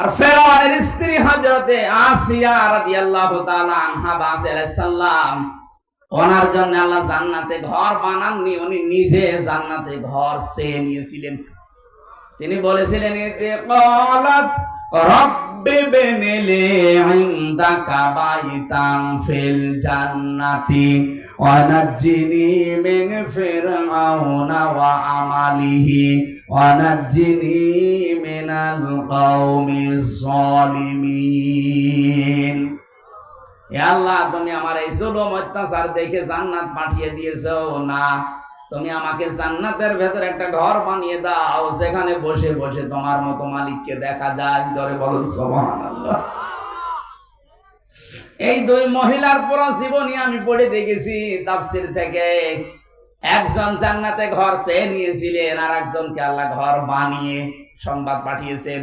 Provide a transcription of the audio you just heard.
আর ফেরাউনের স্ত্রী হযরতে আসিয়া রাদিয়াল্লাহু তাআলা আনহা বাস আলাইহিস সালাম। ওনার জন্য আল্লাহ জান্নাতে ঘর বানাননি, উনি নিজে জান্নাতে ঘর চেয়ে নিয়েছিলেন। তিনি বলেছিলেন, এতে কলাত রব্বি বেনিলি জান্নাতি মিন ফিরআউনা ওয়া আমালিহি মিনাল কওমিজ জালিমিন হে আল্লাহ, তুমি আমার এই জুলুম অত্যাচার দেখে জান্নাত পাঠিয়ে দিয়েছ না? তুমি আমাকে জান্নাতের ভেতরে একটা ঘর বানিয়ে দাও, সেখানে বসে বসে তোমার মতো মালিককে দেখা যায়। জরে বলুন, সুবহানাল্লাহ। এই দুই মহিলার পুরো জীবনী আমি পড়ে দেখেছি তাফসির থেকে। একজন জান্নাতে ঘর সে নিয়েছিলেন আর একজনকে আল্লাহ ঘর বানিয়ে সংবাদ পাঠিয়েছেন।